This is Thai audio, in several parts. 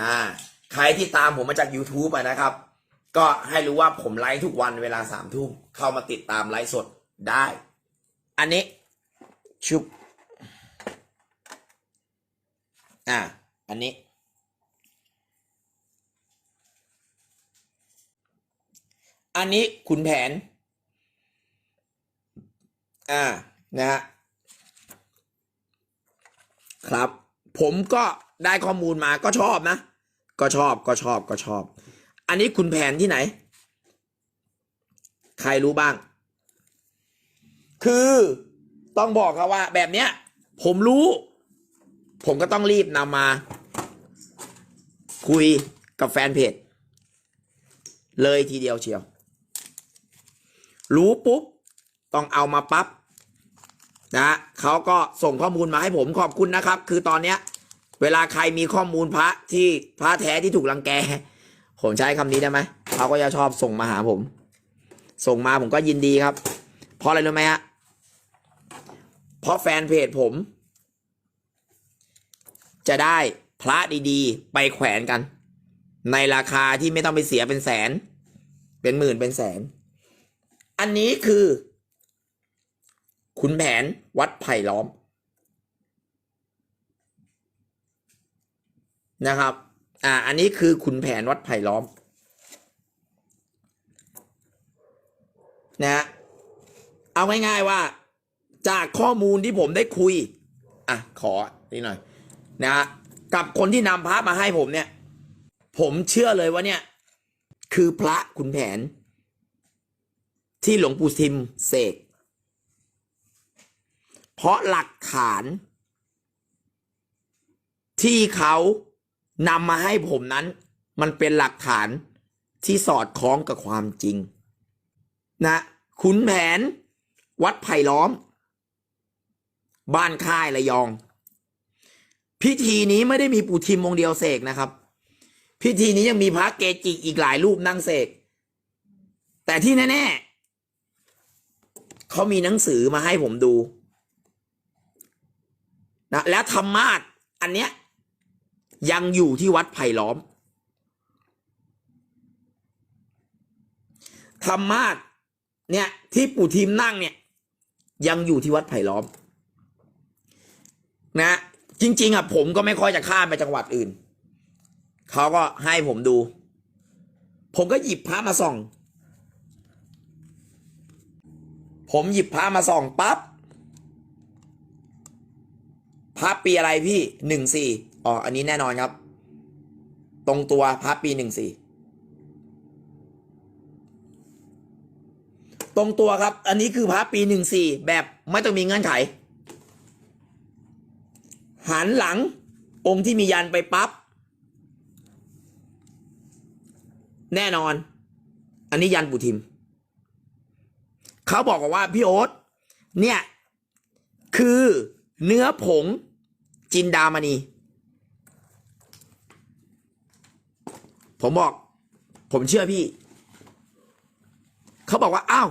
อ่าใครที่ตามผมมาจาก YouTube อะนะครับ ก็ให้รู้ว่าผมไลฟ์ทุกวันเวลาสามทุ่มเข้ามาติดตามไลฟ์สดได้ อันนี้ชุบอ่าอันนี้ อันนี้ขุนแผน อ่า นะฮะครับ ผมก็ได้ข้อมูลมาก็ชอบนะ ก็ชอบก็ชอบก็ชอบ อันนี้คุณแผนที่ไหน ใครรู้บ้าง คือต้องบอกครับว่า แบบเนี้ย ผมรู้ ผมก็ต้องรีบนำมา คุยกับแฟนเพจ เลยทีเดียวเชียว รู้ปุ๊บ ต้องเอามาปั๊บนะเขาก็ส่งข้อมูลมาให้ผมขอบคุณนะครับ คือตอนเนี้ย เวลาใครมีข้อมูลพระที่พระแท้ที่ถูกรังแก ผมใช้คำนี้ได้ไหมเขาก็จะชอบส่งมาหาผม ส่งมาผมก็ยินดีครับ เพราะอะไรรู้ไหมฮะเพราะแฟนเพจผม จะได้พระดีๆ ไปแขวนกัน ในราคาที่ไม่ต้องไปเสียเป็นแสน เป็นหมื่นเป็นแสน อันนี้คือขุนแผนวัดไผ่ล้อม นะครับ อ่า อันนี้คือขุนแผนวัดไผ่ล้อมนะฮะเอาง่ายๆว่า จากข้อมูลที่ผมได้คุย อะ ขอนี่หน่อย นะฮะกับคนที่นำพระมาให้ผมเนี่ย ผมเชื่อเลยว่าเนี่ย คือพระขุนแผน ที่หลวงปู่ทิมเสก เพราะหลักฐานที่เขา นำมาให้ผมนั้น มันเป็นหลักฐานที่สอดคล้องกับความจริง นะขุนแผน วัดไผ่ล้อม บ้านค่ายระยอง พิธีนี้ไม่ได้มีปู่ทิมองเดียวเสกนะครับ พิธีนี้ยังมีพระเกจิอีกหลายรูปนั่งเสก แต่ที่แน่ๆเขามีหนังสือมาให้ผมดูนะแล้วธรรมาสอันเนี้ย ยังอยู่ที่วัดไผ่ล้อม ธรรมาสเนี่ยที่ปู่ทีมนั่งเนี่ย ยังอยู่ที่วัดไผ่ล้อม นะ จริง ๆอะผมก็ไม่ค่อยจะข้ามไปจังหวัดอื่น เขาก็ให้ผมดู ผมก็หยิบพระมาส่อง ผมหยิบพระมาส่องปั๊บพระปีอะไรพี่หนึ่งสี่ อ๋ออันนี้แน่นอนครับ ตรงตัวพระปีหนึ่งสี่ตรงตัวครับ อันนี้คือพระปีหนึ่งสี่แบบไม่ต้องมีเงื่อนไข หันหลังองค์ที่มียันไปปั๊บแน่นอน อันนี้ยันปู่ทิม เขาบอกว่าพี่โอ๊ตเนี่ย คือเนื้อผงจินดามณี ผมบอก ผมเชื่อพี่ เขาบอกว่าอ้าว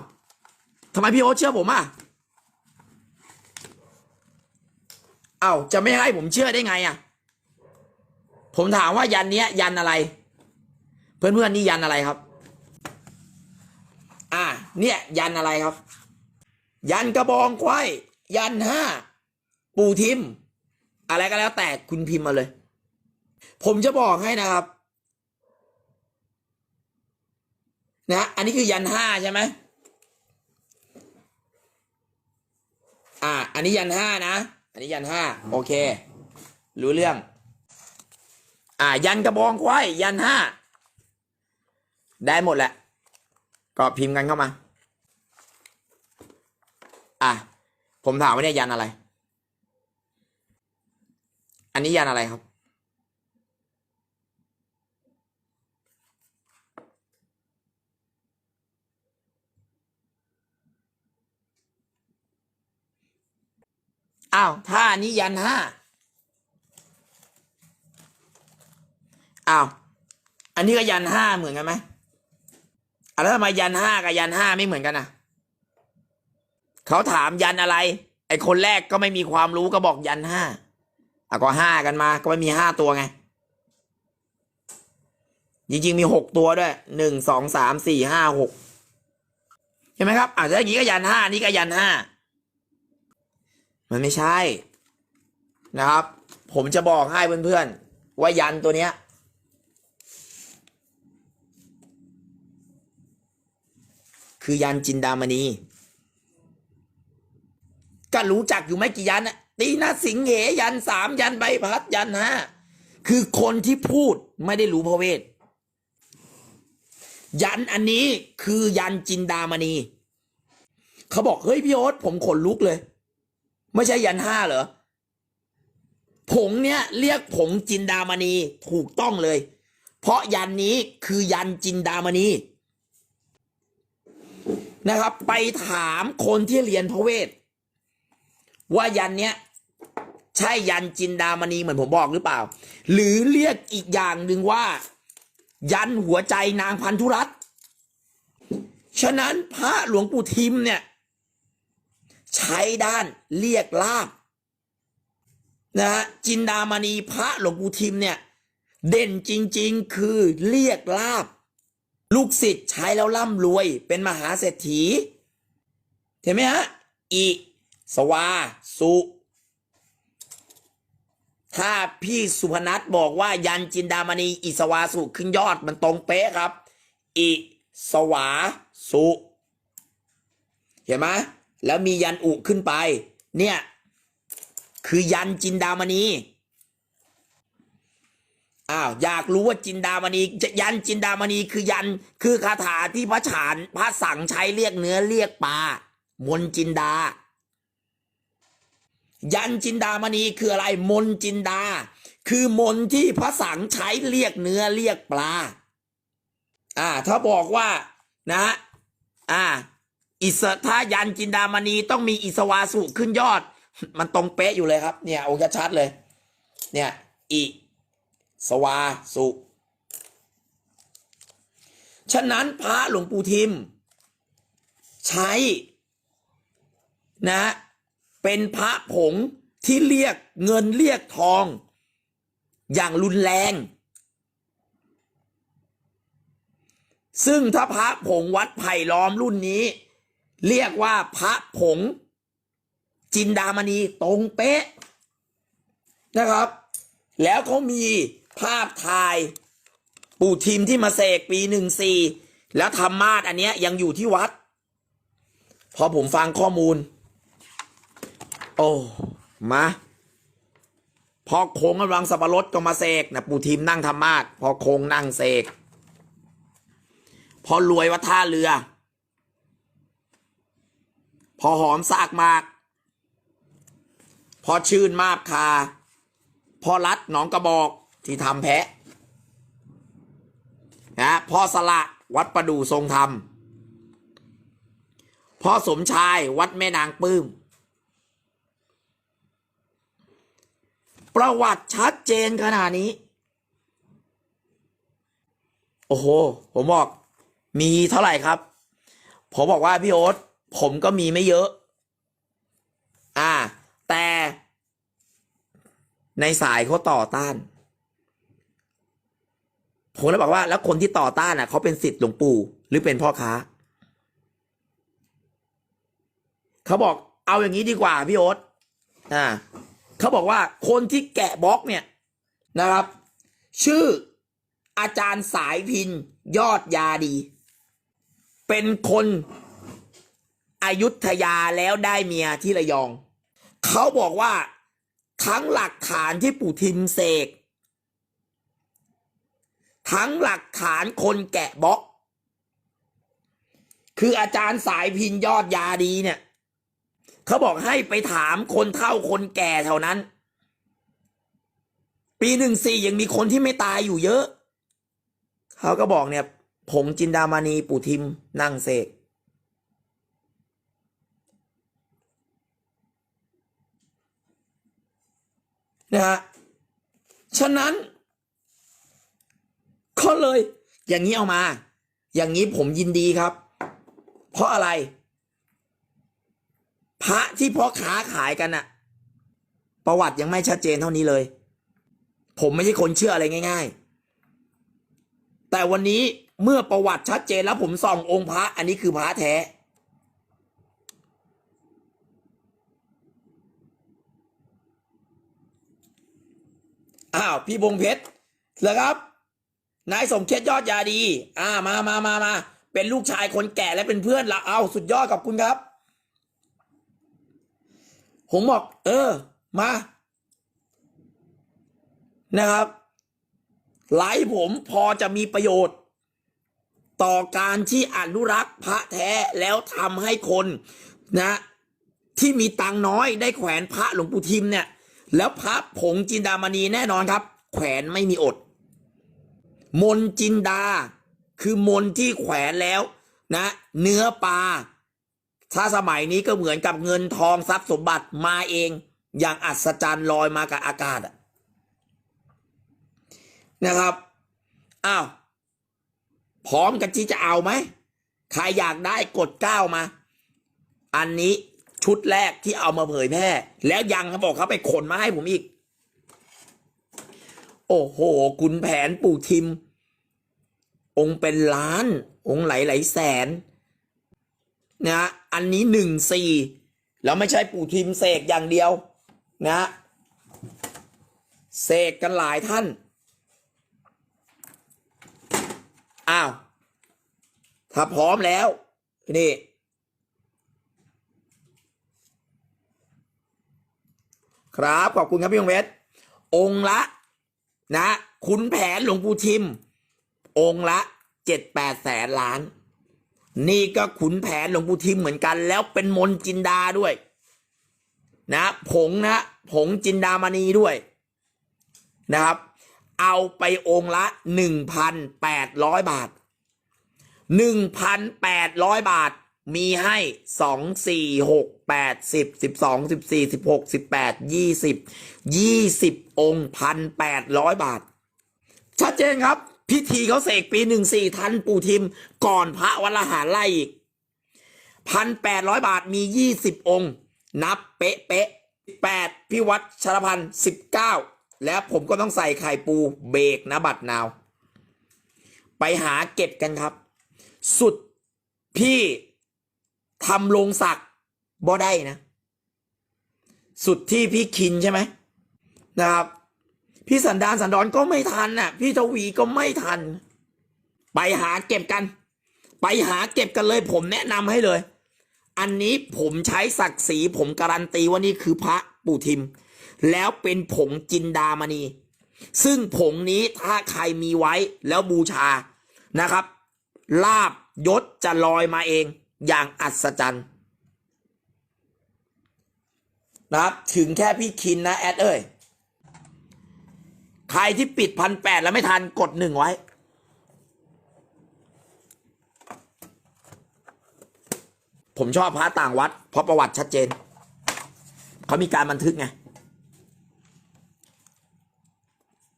ทำไมพี่โอ๊ตเชื่อผมอะอ้าวจะไม่ให้ผมเชื่อได้ไงอะ ผมถามว่ายันเนี้ย ยันอะไร เพื่อนๆนี่ยันอะไรครับ อ่า เนี่ย ยันอะไรครับ ยันกระบองควายยันห้าปูทิม อะไรก็แล้วแต่คุณพิมพ์มาเลย ผมจะบอกให้นะครับ นะอันนี้คือยันห้าใช่ไหมอ่า อันนี้ยันห้านะ อันนี้ยันห้าโอเค รู้เรื่อง อ่า ยันกระบองควายยันห้าได้หมดแหละ ก็พิมพ์กันเข้ามา อะ ผมถามว่าเนี่ยยันอะไร อันนี้ยันอะไรครับ อ้าวถ้านนี้ยันห้าอ้าวอันนี้ก็ยันห้าเหมือนกันไหมอะแล้วทำไมยันห้ากับยันห้าไม่เหมือนกันอะเขาถามยันอะไร ไอคนแรกก็ไม่มีความรู้ก็บอกยันห้าอะก็ห้ากันมา ก็ไม่มีห้าตัวไงจริงๆมีหกตัวด้วยหนึ่งสองสามสี่ห้าหกเห็นไหมครับอาจจะอย่างนี้ก็ยันห้านี่ก็ยันห้า มันไม่ใช่ นะครับ ผมจะบอกให้เพื่อนๆ ว่ายันตัวเนี้ย คือยันจินดามณีก็รู้จักอยู่ไม่กี่ยันอะตีนะสิงเหยันสามยันใบพัดยันห้าคือคนที่พูดไม่ได้รู้พระเวท ยันอันนี้คือยันจินดามณี เขาบอก เฮ้ยพี่โอ๊ตผมขนลุกเลย ไม่ใช่ยันห้าเหรอ ผงเนี้ยเรียกผงจินดามณีถูกต้องเลย เพราะยันนี้คือยันจินดามณีนะครับ ไปถามคนที่เรียนพระเวท ว่ายันเนี้ยใช่ยันจินดามณีเหมือนผมบอกหรือเปล่า หรือเรียกอีกอย่างหนึ่งว่า ยันหัวใจนางพันธุรัตน์ฉะนั้นพระหลวงปู่ทิมเนี่ย ใช้ด้านเรียกลาบนะฮะจินดามณีพระหลวงปู่ทิมเนี่ย เด่นจริง ๆ คือเรียกลาบ ลูกศิษย์ใช้แล้วร่ำรวย เป็นมหาเศรษฐี เห็นไหมฮะอิสวา สุ ถ้าพี่สุพนัทบอกว่ายันจินดามณีอิสวาสุขึ้นยอดมันตรงเป๊ะครับอิสวา สุ เห็นไหม แล้วมียันอุขึ้นไป เนี่ย คือยันจินดามณีอ้าวอยากรู้ว่าจินดามณีจะยันจินดามณีคือยันคือคาถาที่พระฉานพระสั่งใช้เรียกเนื้อเรียกปลามนจินดา ยันจินดามณีคืออะไรมนจินดา คือมนที่พระสังใช้เรียกเนื้อเรียกปลา อ่า ถ้าบอกว่านะ อ่า อิสถ้ายันจินดามณีต้องมีอิสวาสุขึ้นยอด มันตรงเป๊ะอยู่เลยครับ เนี่ยโอ้ชัดเลย เนี่ยอิสวาสุฉะนั้นพระหลวงปู่ทิม ใช้ นะ เป็นพระผงที่เรียกเงินเรียกทอง อย่างรุนแรง ซึ่งถ้าพระผงวัดไผ่ล้อมรุ่นนี้ เรียกว่าพระผง จินดามณีตรงเป๊ะนะครับ แล้วเขามีภาพถ่ายปู่ทิมที่มาเสกปีหนึ่งสี่แล้วทำมาดอันเนี้ยยังอยู่ที่วัด พอผมฟังข้อมูล โอ้มาพอโคงกำลังสับปะรดก็มาเสกนะปู่ทิมนั่งทำมาดพอโคงนั่งเสกพอรวยวัดท่าเรือ พอหอมสากมาก พอชื่นมาบคา พอรัดหนองกระบอกที่ทำแพะนะพอสละวัดประดูทรงธรรมพอสมชายวัดแม่นางปื้ม ประวัติชัดเจนขนาดนี้ โอ้โห ผมบอกมีเท่าไหร่ครับ ผมบอกว่าพี่โอ๊ต ผมก็มีไม่เยอะ อ่า แต่ในสายเขาต่อต้าน ผมเลยบอกว่า แล้วคนที่ต่อต้านอะเขาเป็นสิทธิ์หลวงปู่หรือเป็นพ่อค้า เขาบอกเอาอย่างนี้ดีกว่าพี่โอ๊ตอ่าเขาบอกว่าคนที่แกะบล็อกเนี่ยนะครับ ชื่ออาจารย์สายพินยอดยาดี เป็นคน อายุทยาแล้วได้เมียที่ระยอง เขาบอกว่าทั้งหลักฐานที่ปู่ทิมเสก ทั้งหลักฐานคนแกะบล็อก คืออาจารย์สายพินยอดยาดีเนี่ย เขาบอกให้ไปถามคนเฒ่าคนแก่แถวนั้น ปีหนึ่งสี่ยังมีคนที่ไม่ตายอยู่เยอะ เขาก็บอกเนี่ยผงจินดามณีปู่ทิมนั่งเสก นะฮะฉะนั้นก็เลยอย่างนี้เอามา อย่างนี้ผมยินดีครับ เพราะอะไร พระที่พ่อค้าขายกันอะประวัติยังไม่ชัดเจนเท่านี้เลย ผมไม่ใช่คนเชื่ออะไรง่าย ๆ แต่วันนี้เมื่อประวัติชัดเจนแล้วผมส่ององค์พระ อันนี้คือพระแท้ อ้าวพี่บงเพชรเหรอครับ นายสมเคิดยอดยาดี อ่ามามามามาเป็นลูกชายคนแก่และเป็นเพื่อนเราเอาสุดยอดกับคุณครับ ผมบอก เออ มา นะครับไลฟ์ผมพอจะมีประโยชน์ ต่อการที่อนุรักษ์พระแท้แล้วทำให้คนนะ ที่มีตังน้อยได้แขวนพระหลวงปู่ทิมเนี่ย แล้วพระผงจินดามณีแน่นอนครับ แขวนไม่มีอด มนจินดา คือมนที่แขวนแล้วนะ เนื้อปลาถ้าสมัยนี้ก็เหมือนกับเงินทองทรัพย์สมบัติมาเอง อย่างอัศจรรย์ลอยมากับอากาศนะครับอ้าวพร้อมกันที่จะเอาไหมใครอยากได้กดก้าวมา อันนี้ ชุดแรกที่เอามาเผยแพร่ แล้วยังเขาบอกเขาไปขนมาให้ผมอีก โอ้โหคุณแผนปู่ทิม องค์เป็นล้าน องค์หลายหลายแสนนะอันนี้หนึ่งสี่แล้วไม่ใช่ปู่ทิมเสกอย่างเดียว นะเสกกันหลายท่าน อ้าว ถ้าพร้อมแล้ว นี่ ครับ ขอบคุณครับพี่ยงเพชรองค์ละ นะขุนแผนหลวงปู่ทิม องค์ละเจ็ดแปดแสนล้าน นี่ก็ขุนแผนหลวงปู่ทิมเหมือนกัน แล้วเป็นมนจินดาด้วย นะผงนะผงจินดามณีด้วย นะครับ เอาไปองค์ละหนึ่งพันแปดร้อยบาทหนึ่งพันแปดร้อยบาท มีให้สองสี่หกแปดสิบสิบสองสิบสี่สิบหกสิบแปดยี่สิบยี่สิบองค์พันแปดร้อยบาท ชัดเจนครับ พิธีเขาเสกปีหนึ่งสี่ทันปู่ทิม ก่อนพระวันลหารไล่อีกพันแปดร้อยบาทมียี่สิบองค์ นับเป๊ะเป๊ะแปดพี่วัดชรพันธ์สิบเก้าแล้วผมก็ต้องใส่ไข่ปูเบรกนะบัตรนาว ไปหาเก็บกันครับ สุดพี่ ทำลงศักดิ์บ่ได้นะ สุดที่พี่คินใช่ไหมนะครับ พี่สันดานสันดอนก็ไม่ทันน่ะ พี่ทวีก็ไม่ทัน ไปหาเก็บกัน ไปหาเก็บกันเลย ผมแนะนำให้เลย อันนี้ผมใช้ศักดิ์ศรีผมการันตีว่านี่คือพระปู่ทิม แล้วเป็นผงจินดามณี ซึ่งผงนี้ถ้าใครมีไว้แล้วบูชานะครับ ลาบยศจะลอยมาเอง อย่างอัศจรรย์นะครับ ถึงแค่พี่คินนะ แอดเอ้ย ใครที่ปิดพันแปดแล้วไม่ทันกดหนึ่งไว้ ผมชอบพระต่างวัด เพราะประวัติชัดเจน เขามีการบันทึกไง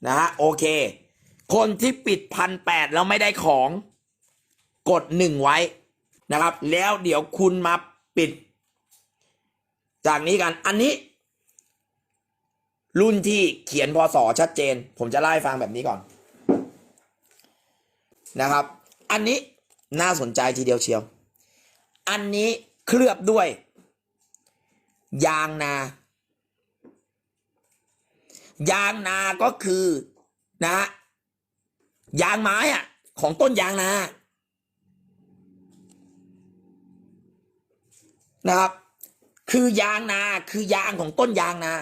นะฮะ โอเค คนที่ปิดพันแปดแล้วไม่ได้ของ กดหนึ่งไว้ นะครับ แล้วเดี๋ยวคุณมาปิด จากนี้กันอันนี้ รุ่นที่เขียนพศชัดเจน ผมจะเล่ฟังแบบนี้ก่อนนะครับ อันนี้น่าสนใจทีเดียวเชียว อันนี้เคลือบด้วย ยางนา ยางนาก็คือนะ ยางไม้อะของต้นยางนา นะครับ คือยางนาคือยางของต้นยางนา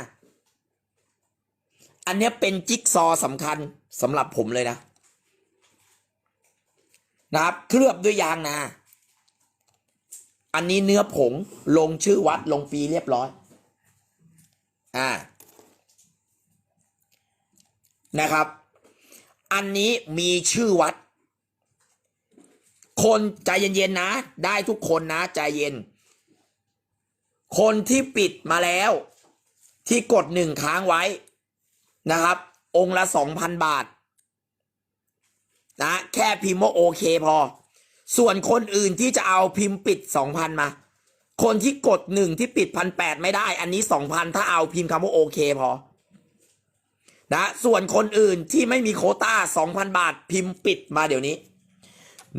อันนี้เป็นจิ๊กซอสำคัญสำหรับผมเลยนะ นะครับ เคลือบด้วยยางนา อันนี้เนื้อผงลงชื่อวัดลงปีเรียบร้อย อ่า นะครับ อันนี้มีชื่อวัดคนใจเย็นๆนะ ได้ทุกคนนะ ใจเย็น คนที่ปิดมาแล้ว ที่กดหนึ่งค้างไว้นะครับ องค์ละสองพันบาท นะ แค่พิมพ์ว่าโอเคพอ ส่วนคนอื่นที่จะเอาพิมพ์ปิดสองพันมา คนที่กดหนึ่งที่ปิดพันแปดไม่ได้ อันนี้สองพันถ้าเอาพิมพ์คำว่าโอเคพอ นะ ส่วนคนอื่นที่ไม่มีโคต้า2,000บาท พิมพ์ปิดมาเดี๋ยวนี้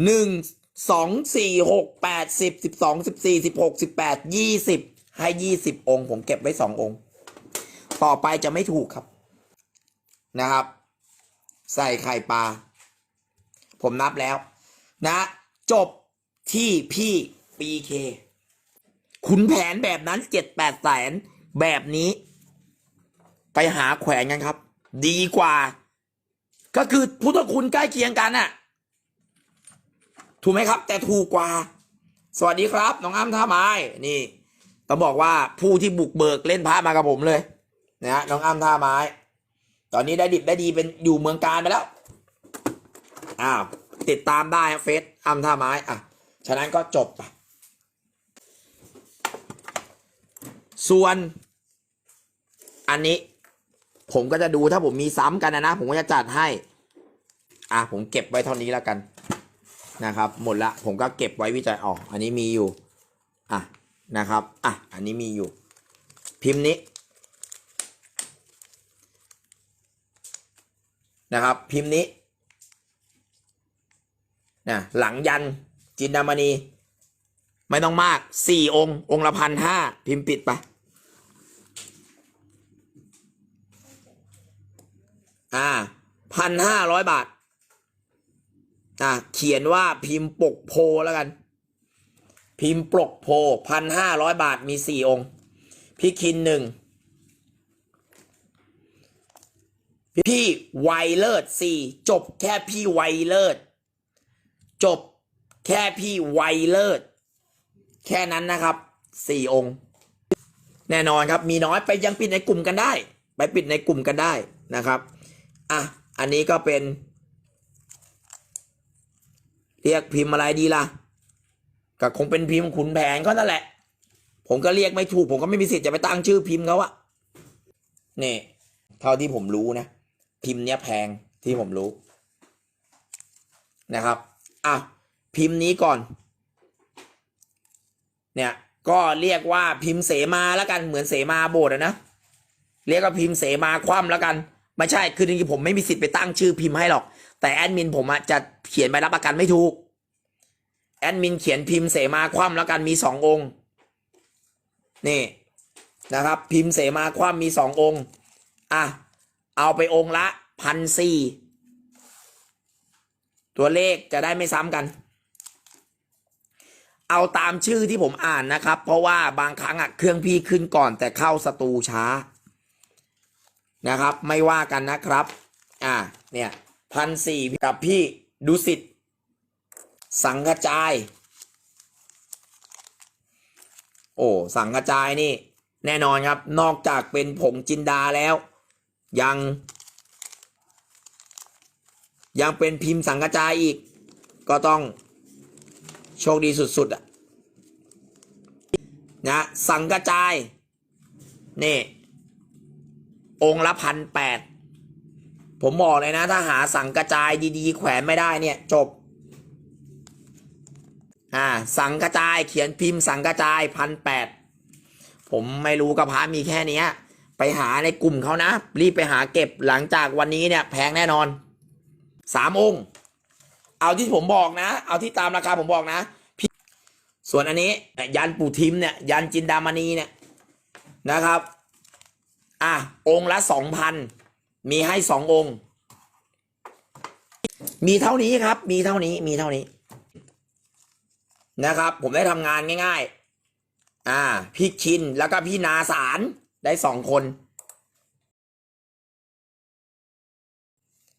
1 2 4 6 8 10 12 14 16 18 20 ให้20องค์ ผมเก็บไว้2ององค์ ต่อไปจะไม่ถูกครับนะครับ ใส่ไข่ปลา ผมนับแล้ว นะ จบที่พี่ปีเคขุนแผนแบบนั้นเจ็ดแปดแสนแบบนี้ ไปหาแขวนกันครับ ดีกว่า ก็คือพุทธคุณใกล้เคียงกันน่ะ ถูกไหมครับ แต่ถูกกว่า สวัสดีครับ น้องอ้ำท่าไม้นี่ ต้องบอกว่าผู้ที่บุกเบิกเล่นพระมากับผมเลยนะฮะน้องอ้ำท่าไม้ ตอนนี้ได้ดิบได้ดีเป็นอยู่เมืองการไปแล้วอ้าวติดตามได้เฟซอ้ำท่าไม้อะฉะนั้นก็จบไปส่วนอันนี้ ผมก็จะดูถ้าผมมีซ้ำกันนะนะผมก็จะจัดให้ อะผมเก็บไว้เท่านี้แล้วกันนะครับ หมดละผมก็เก็บไว้วิจัยออกอันนี้มีอยู่ อะ นะครับอะอันนี้มีอยู่ พิมพ์นี้นะครับ พิมพ์นี้นะหลังยันจินดามณีไม่ต้องมากสี่องค์ องค์ละพันห้าพิมพ์ปิดไปอ่าพันห้าร้อยบาทอ่าเขียนว่าพิมพ์ปกโพแล้วกัน พิมพ์ปกโพพันห้าร้อยบาทมีสี่องค์ พี่คินหนึ่ง พี่ไวเลิศสี่จบแค่พี่ไวเลิศจบแค่พี่ไวเลิศแค่นั้นนะครับสี่องค์ แน่นอนครับมีน้อยไปยังปิดในกลุ่มกันได้ ไปปิดในกลุ่มกันได้นะครับอะอันนี้ก็เป็น เรียกพิมพ์อะไรดีล่ะ ก็คงเป็นพิมพ์ขุนแผนก็นั่นแหละ ผมก็เรียกไม่ถูก ผมก็ไม่มีสิทธิ์จะไปตั้งชื่อพิมพ์เขาอะนี่ เท่าที่ผมรู้นะ พิมพ์เนี้ยแพงที่ผมรู้นะครับอะพิมพ์นี้ก่อน เนี่ยก็เรียกว่าพิมพ์เสมาแล้วกันเหมือนเสมาโบสถ์อะนะเรียกว่าพิมพ์เสมาคว่ำแล้วกันไม่ใช่คือจริงๆผมไม่มีสิทธิ์ไปตั้งชื่อพิมพ์ให้หรอก แต่แอดมินผมอะจะเขียนใบรับประกันไม่ถูก แอดมินเขียนพิมพ์เสมาคว่ำแล้วกันมีสององค์ นี่นะครับ พิมพ์เสมาคว่ำมีสององค์ อะ เอาไปองค์ละพันสี่ตัวเลขจะได้ไม่ซ้ำกัน เอาตามชื่อที่ผมอ่านนะครับ เพราะว่าบางครั้งอะเครื่องพี่ขึ้นก่อนแต่เข้าสตูช้า นะครับ ไม่ว่ากันนะครับ อ่าเนี่ยพันสี่กับพี่ดุสิต สังกระจาย โอ้ สังกระจายนี่ แน่นอนครับ นอกจากเป็นผงจินดาแล้ว ยัง ยังเป็นพิมพ์สังกระจายอีก ก็ต้องโชคดีสุดๆอะนะสังกระจาย นี่ องค์ละพันแปดผมบอกเลยนะ ถ้าหาสังกระจายดีๆ แขวนไม่ได้เนี่ย จบ อ่าสังกระจายเขียนพิมพ์สังกระจายพันแปดผมไม่รู้กระพามีแค่นี้ไปหาในกลุ่มเขานะ รีบไปหาเก็บหลังจากวันนี้เนี่ยแพงแน่นอนสามองค์ เอาที่ผมบอกนะ เอาที่ตามราคาผมบอกนะ ส่วนอันนี้ยันปู่ทิมเนี่ยยันจินดามณีเนี่ยนะครับ อะองค์ละสองพันมีให้สององค์ มีเท่านี้ครับ มีเท่านี้มีเท่านี้ นะครับ ผมได้ทำงานง่าย ๆ อ่า พี่ชินแล้วก็พี่นาสารได้สองคน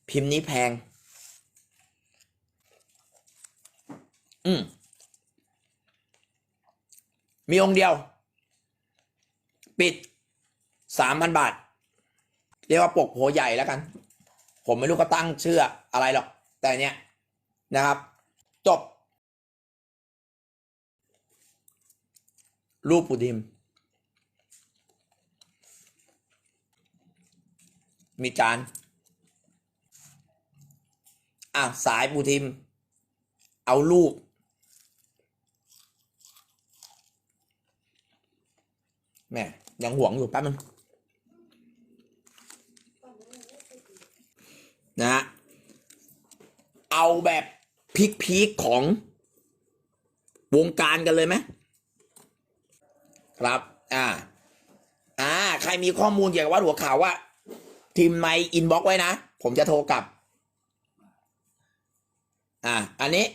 พิมพ์นี้แพง อืมมีองค์เดียว ปิดสามพันบาท เรียกว่าปกโผใหญ่แล้วกัน ผมไม่รู้ก็ตั้งเชื่ออะไรหรอก แต่เนี้ยนะครับ จบ รูปปูดิม มีจานอะสายปูทิม เอารูป แม่ยังห่วงอยู่แป๊บนึงนะฮะเอาแบบพีคๆของวงการกันเลยไหม ครับ อ่า อ่า ใครมีข้อมูลเกี่ยวกับวัดหัวข่าวว่าทีมไมอินบ็อกไว้นะ ผมจะโทรกลับ อ่า อันนี้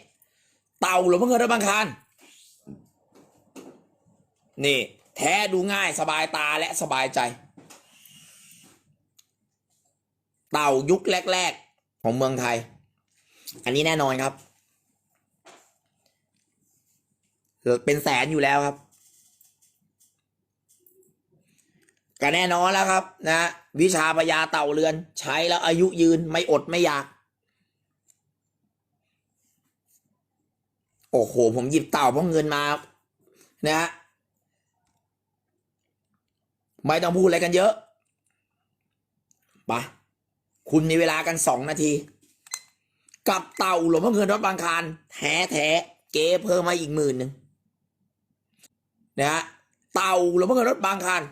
เต่าหลวงพ่อเงินระบังคารนี่ แท้ดูง่ายสบายตาและสบายใจ เต่ายุคแรก ๆ ของเมืองไทย อันนี้แน่นอนครับ เป็นแสนอยู่แล้วครับ ก็แน่นอนแล้วครับ นะ วิชาพญาเต่าเรือน ใช้แล้วอายุยืนไม่อดไม่อยาก โอ้โห ผมหยิบเต่าเพราะเงินมา นะฮะไม่ต้องพูดอะไรกันเยอะไปะคุณมีเวลากันสองนาที กับเต่าหลวงพ่อเงินวัดบางคารแท้แท้เก๋เพิ่มมาอีกหมื่นหนึ่งนะฮะเต่าหลวงพ่อเงินวัดบางคาร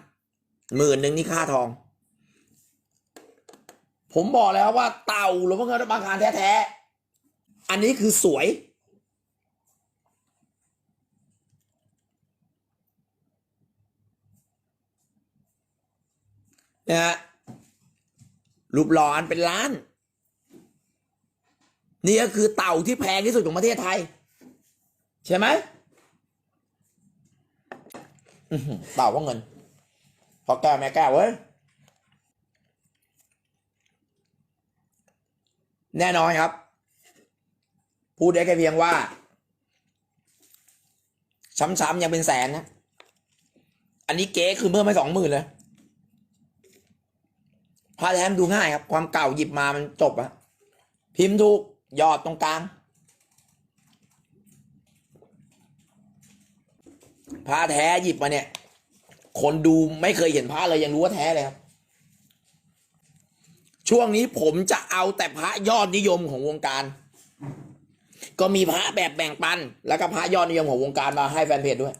หมื่นหนึ่งนี่ค่าทอง ผมบอกแล้วว่าเต่าหลวงพ่อเงินวัดบางคารแท้ๆ อันนี้คือสวย นะฮะรูปหล่ออันเป็นล้าน นี่ก็คือเต่าที่แพงที่สุดของประเทศไทย ใช่ไหมอื้อหือเต่าว่าเงิน พ่อแก้วแม่แก้วเว้ยแน่นอนครับ พูดได้แค่เพียงว่า ซ้ำๆยังเป็นแสนนะ อันนี้เก๊คือเพิ่มไปสองหมื่นเลยพาแทมดูง่ายครับ ความเก่าหยิบมามันจบอะพิมพ์ถูกยอดตรงกลางพระแท้หยิบมาเนี่ย คนดูไม่เคยเห็นพระเลยยังรู้ว่าแท้เลยครับ ช่วงนี้ผมจะเอาแต่พระยอดนิยมของวงการ ก็มีพระแบบแบ่งปัน แล้วก็พระยอดนิยมของวงการมาให้แฟนเพจด้วย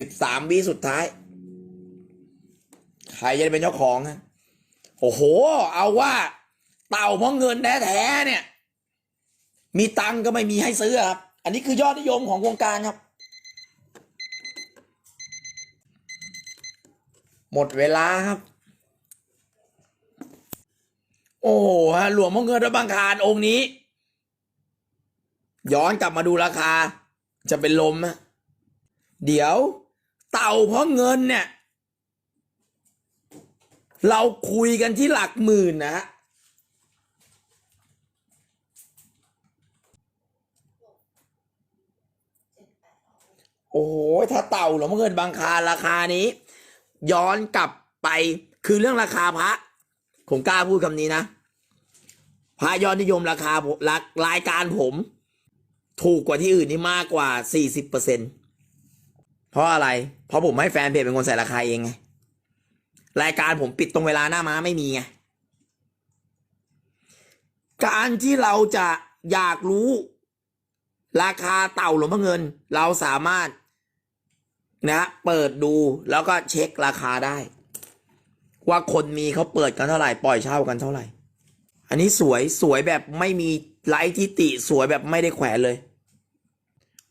สิบสามวิสุดท้าย ใครจะเป็นเจ้าของฮะโอ้โห เอาว่าเต่าเพราะเงินแท้ๆเนี่ย มีตังก็ไม่มีให้ซื้อครับ อันนี้คือยอดนิยมของวงการครับ หมดเวลาครับ โอ้ฮะหลวงพ่อเงินวัดบางคารองค์นี้ ย้อนกลับมาดูราคา จะเป็นลมอะเดี๋ยว เต่าเพราะเงินเนี่ย เราคุยกันที่หลักหมื่นนะฮะโอ้โห ถ้าเต่าหลวงพ่อเงินบางคาราคานี้ ย้อนกลับไป คือเรื่องราคาพระผมกล้าพูดคำนี้นะพระยอดนิยมราคาผมรรายการผม ถูกกว่าที่อื่นนี่มากกว่าสี่สิบเปอร์เซ็นเพราะอะไร เพราะผมให้แฟนเพจเป็นคนใส่ราคาเองไงรายการผมปิดตรงเวลาหน้าม้าไม่มีไงการที่เราจะอยากรู้ ราคาเต่าหลวงพ่อเงิน เราสามารถ นะเปิดดูแล้วก็เช็คราคาได้ ว่าคนมีเขาเปิดกันเท่าไหร่ปล่อยเช่ากันเท่าไหร่ อันนี้สวยสวยแบบไม่มีไร้ทิติสวยแบบไม่ได้แขวนเลย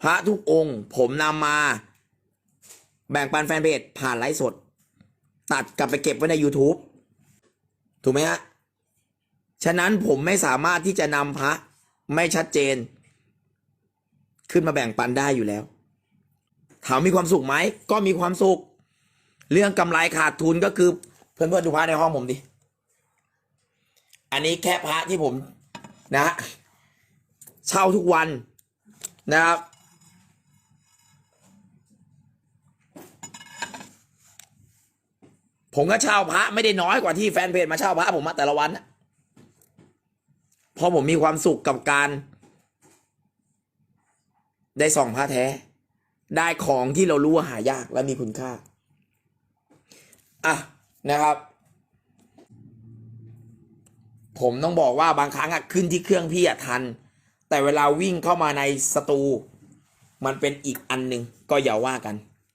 พระทุกองค์ ผมนำมา แบ่งปันแฟนเพจผ่านไลฟ์สด ตัดกลับไปเก็บไว้ใน YouTube ถูกไหมฮะ ฉะนั้นผมไม่สามารถที่จะนำพระไม่ชัดเจน ขึ้นมาแบ่งปันได้อยู่แล้ว ถามมีความสุขไหมก็มีความสุข เรื่องกำไรขาดทุนก็คือเพื่อนๆดูพระในห้องผมดิอันนี้แค่พระที่ผมนะเช่าทุกวันนะครับ ผมก็เช่าพระไม่ได้น้อยกว่าที่แฟนเพจมาเช่าพระผมมาแต่ละวันนะเพราะผมมีความสุขกับการ ได้ส่องพระแท้ ได้ของที่เรารู้ว่าหายากและมีคุณค่า อะนะครับ ผมต้องบอกว่าบางครั้งอะขึ้นที่เครื่องพี่อะทัน แต่เวลาวิ่งเข้ามาในสตู มันเป็นอีกอันหนึ่งก็อย่าว่ากัน